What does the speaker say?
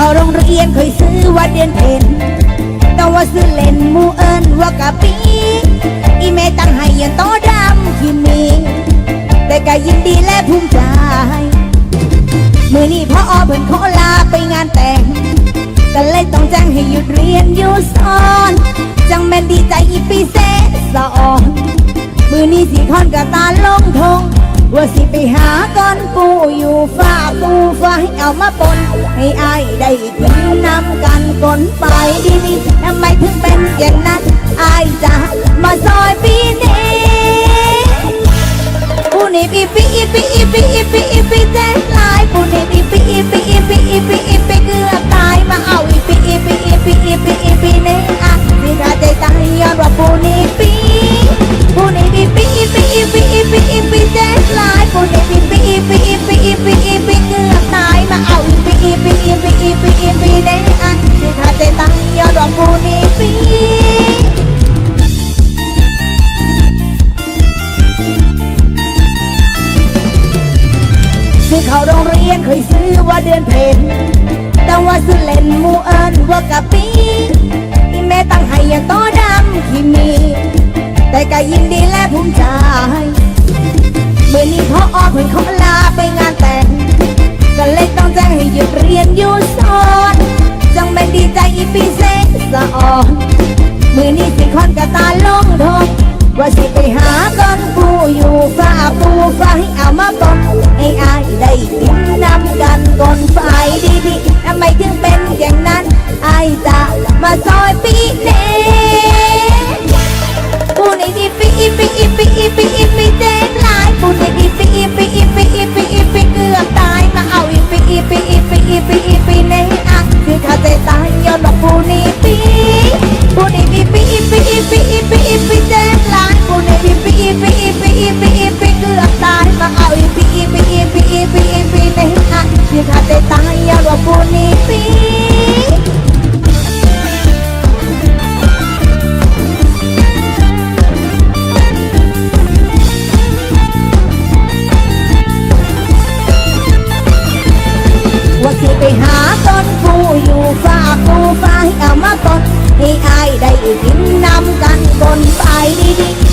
เข้าโรงเรียนเคยซื้อว่าเดือนเพ็ญแต่ว่าซื้อเล่นหมูเอิญว่ากะปีอีเมตั้งให้ยันโตดำที่มีแต่ก็ยินดีและภูมิใจมือนี้พ่ออเพิ่นขอลาไปงานแต่งก็เลยต้องแจ้งให้หยุดเรียนอยู่สอนจังแม่นดีใจอีปีเซสะอ่อนมือนี้สิคอนกับตาลงทง ว่าสิไปหาก้อนปูอยู่ฝ้าปูฝ้าให้เอามาปน ให้อายได้กินนำกันกนไปดีนี่ทำไมถึงเป็นอย่างนั้นอายจะมาซอยปีนี้ปูนี่ปีปีปีปีอีปีปีปีเจ้งลายปูนี่ปีปีปีปีปีปี เข้าโรงเรียนเคยซื้อว่าเดือนเพ็ญแต่ว่าซื้อเล่นมูเอิญว่ากะปีที่แม่ตั้งให้ยังโตดำที่มี แต่ก็ยินดีและภูมิใจเมื่อนี้พ่ออเพิ่นขอลาไปงานแต่ง ก็เลยต้องแจ้งให้หยุดเรียนอยู่สอนจังแม่ดีใจอีปีเซสะอ่อนมื่อนี้สิคอนกะตาลงทงว่าสิไปหาก้อนปูอยู่ฝ้าปูฟ้าให้เอามาป มาซอยปีเน่ปูนี่ดีปีอีปีอีปีอีปีอีปีเจ็บหลายปูนี่ดีปีอีปีอีปีอีปีอีปีเกือบตายมาเอาอีปีอีปีอีปีอีปีอีปีเน่อะคือขาดใจตายย้อนบอกปูนี่ปีปูนี่ปีปีอีปีอีปีอีปีอีปีเจ็บหลายปูนี่ปีปีอีปีอีปี สิไปหาต้นปูอยู่ฝ้าปูฟ้าให้เอามาต้นให้อายได้กินนำกันบนไปดีๆ